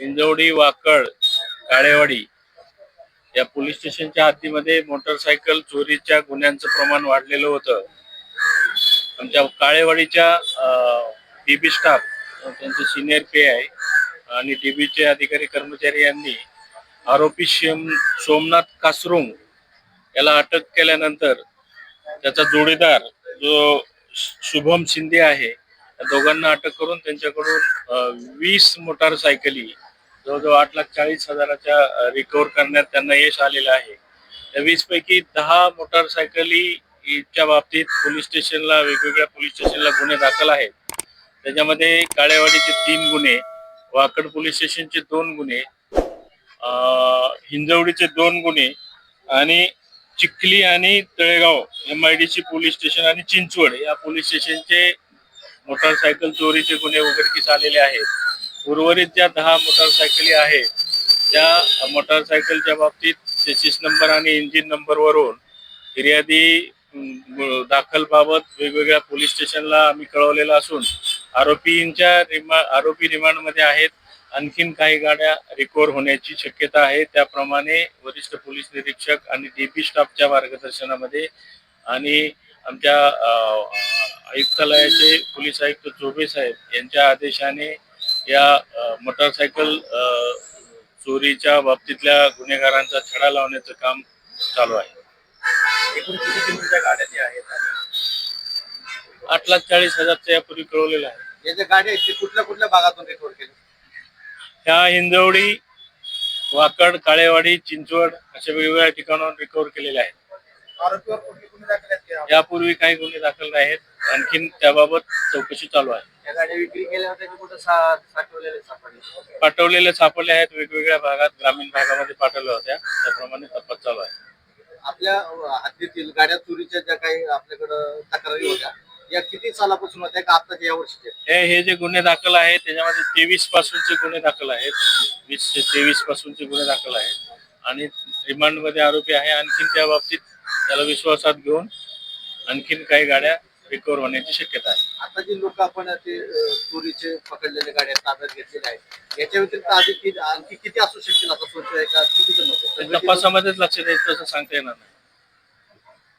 इंजवडी वाकड काळेवाडी या पोलीस स्टेशनच्या हद्दीमध्ये मोटरसायकल चोरीच्या गुन्ह्यांचं प्रमाण वाढलेलं होतं. आमच्या काळेवाडीच्या डीबी स्टाफ त्यांचे सिनियर पे आहे आणि डीबीचे अधिकारी कर्मचारी यांनी आरोपी शेम सोमनाथ कासरुंग याला अटक केल्यानंतर त्याचा जोडीदार जो शुभम शिंदे आहे या दोघांना अटक करून त्यांच्याकडून वीस मोटारसायकली जवळजवळ आठ लाख चाळीस हजाराच्या रिकवर करण्यात त्यांना यश आलेलं आहे. त्या वीस पैकी दहा मोटारसायकलीच्या बाबतीत पोलीस स्टेशनला वेगवेगळ्या पोलीस स्टेशनला गुन्हे दाखल आहेत. त्याच्यामध्ये काळेवाडीचे तीन गुन्हे वाकड पोलीस स्टेशनचे दोन गुन्हे हिंजवडीचे दोन गुन्हे आणि चिखली आणि Talegaon M I D C police station आणि चिंचवड या पोलीस स्टेशनचे मोटारसायकल चोरीचे गुन्हे उघडकीस आलेले आहेत. उर्वरित ज्या दहा मोटारसायकली आहेत त्या मोटारसायकलच्या बाबतीत चेसिस नंबर आणि इंजिन नंबरवरून फिर्यादी दाखलबाबत वेगवेगळ्या पोलीस स्टेशनला आम्ही कळवलेलं असून आरोपींच्या रिमा आरोपी रिमांडमध्ये आहेत. आणखीन काही गाड्या रिकवर होण्याची शक्यता आहे. त्याप्रमाणे वरिष्ठ पोलीस निरीक्षक आणि डीपी स्टाफच्या मार्गदर्शनामध्ये आणि आमच्या आयुक्तालयाचे पोलीस आयुक्त चोबे साहेब यांच्या आदेशाने या मोटारसायकल चोरीच्या बाबतीतल्या गुन्हेगारांचा छडा लावण्याचं काम चालू आहे. एकूण किती किमतीच्या गाड्या ज्या आहेत आठ लाख चाळीस हजारच्या यापूर्वी कळवलेलं आहे. या ज्या गाड्या आहेत ते कुठल्या कुठल्या भागातून रिकवर केले? ह्या हिंजवडी वाकड काळेवाडी चिंचवड अशा वेगवेगळ्या ठिकाणाहून रिकवर केलेल्या आहेत? यापूर्वी काही गुन्हे दाखल नाही आहेत आणखीन त्याबाबत चौकशी चालू आहे. या गाड्या विक्री केल्या होत्या की कुठं सा- साठवलेले सापडले पाठवलेले सापडले आहेत वेगवेगळ्या भागात ग्रामीण भागामध्ये पाठवल्या होत्या. त्याप्रमाणे तपास चालू आहे. आपल्या अ, हद्दीतील गाड्या चोरीच्या ज्या काही आपल्याकडं तक्रारी होत्या या किती सालापासून होत्या का आताच्या या वर्षीच्या? हे हे जे गुन्हे दाखल आहेत त्याच्यामध्ये तेवीस पासूनचे गुन्हे दाखल आहेत. वीस ते तेवीस पासूनचे गुन्हे दाखल आहेत. आणि रिमांडमध्ये आरोपी आहे. आणखीन त्या बाबतीत त्याला विश्वासात घेऊन आणखीन काही गाड्या रिकवर होण्याची शक्यता आहे. आता जी लोक आपण ते चोरीचे पकडलेले गाड्या ताब्यात घेतलेल्या आहेत याच्या व्यतिरिक्त आधी कि- आणखी किती असू शकतील? आता सोच आहे का? किती जण तपासामध्येच लक्ष द्यायचं असं सांगता येणार नाही.